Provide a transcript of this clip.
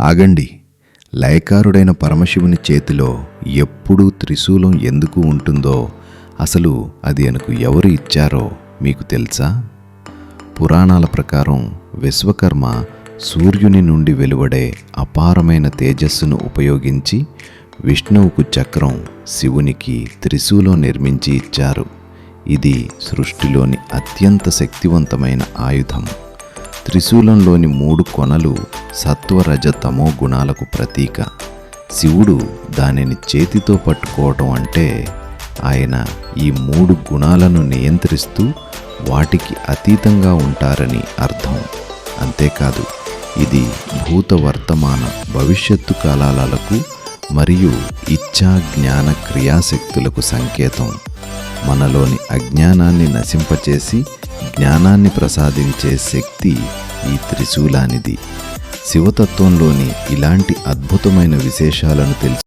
ఆగండి. లయకారుడైన పరమశివుని చేతిలో ఎప్పుడూ త్రిశూలం ఎందుకు ఉంటుందో అసలు అది ఆయనకు ఎవరు ఇచ్చారో మీకు తెలుసా? పురాణాల ప్రకారం విశ్వకర్మ సూర్యుని నుండి వెలువడే అపారమైన తేజస్సును ఉపయోగించి విష్ణువుకు చక్రం శివునికి త్రిశూలం నిర్మించి ఇచ్చారు. ఇది సృష్టిలోని అత్యంత శక్తివంతమైన ఆయుధం. త్రిశూలంలోని మూడు కొనలు సత్వరజతమో గుణాలకు ప్రతీక. శివుడు దానిని చేతితో పట్టుకోవటం అంటే ఆయన ఈ మూడు గుణాలను నియంత్రిస్తూ వాటికి అతీతంగా ఉంటారని అర్థం. అంతేకాదు ఇది భూత వర్తమాన భవిష్యత్తు కాలాలకు మరియు ఇచ్ఛా జ్ఞాన క్రియాశక్తులకు సంకేతం. మనలోని అజ్ఞానాన్ని నశింపచేసి జ్ఞానాన్ని ప్రసాదించే శక్తి ఈ త్రిశూలానిది. శివతత్వంలోని ఇలాంటి అద్భుతమైన విశేషాలను తెలుసు